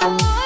Bye.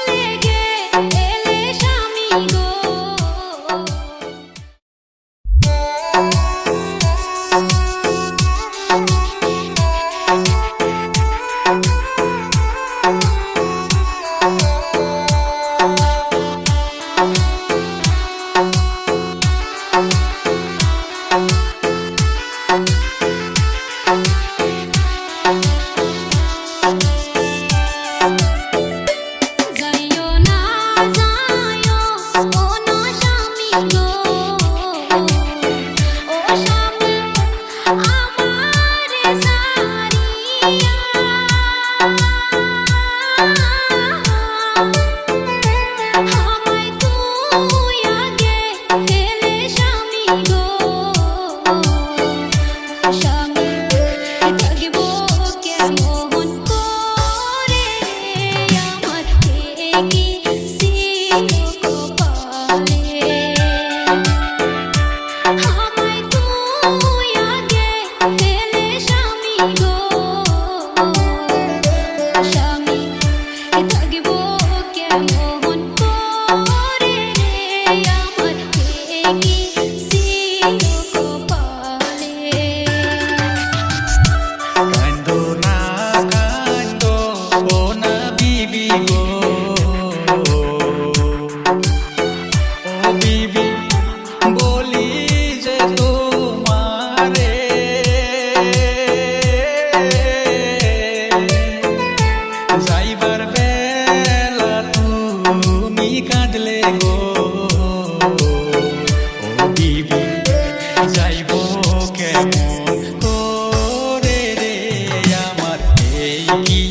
কি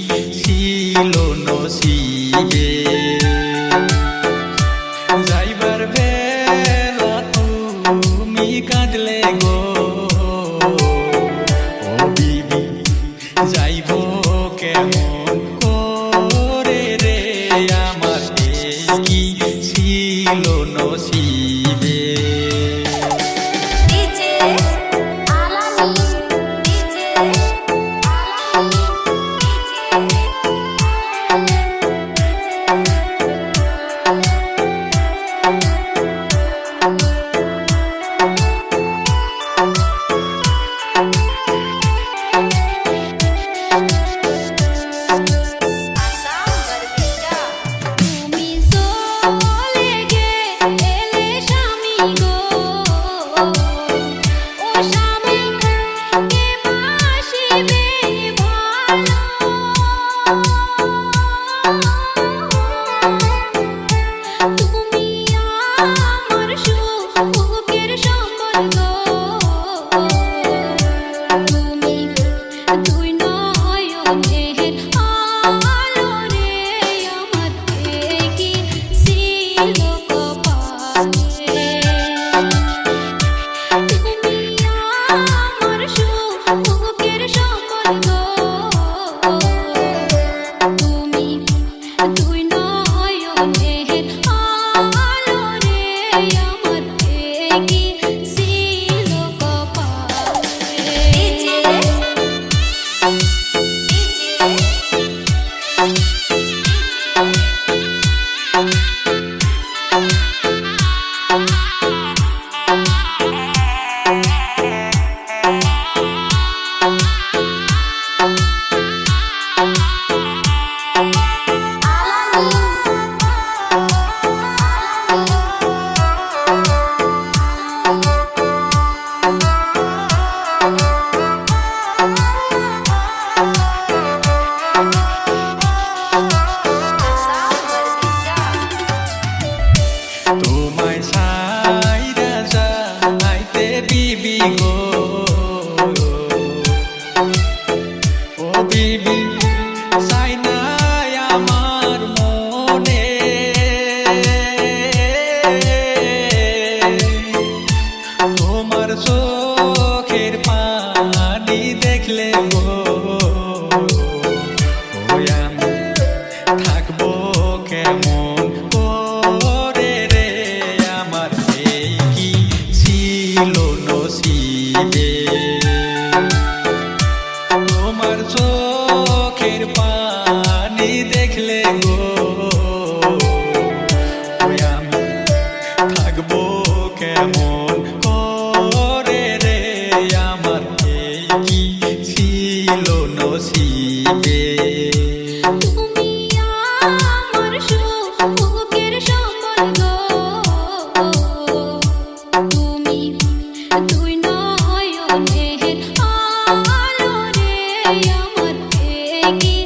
ছিল নসিবে। যাইবার বেলা তুমি কাঁদলে যাই I'm. ও বিবি সাই আমার মনে। তোমার চোখের পানি দেখলে গো থাকব কেমন করে রে? আমার কি ছিল শিরে তোমার চোখের পানি দেখলে গো আমি থাকব কেমন করে রে? আমার কি ছিল নসিবে? তুমি जाएगी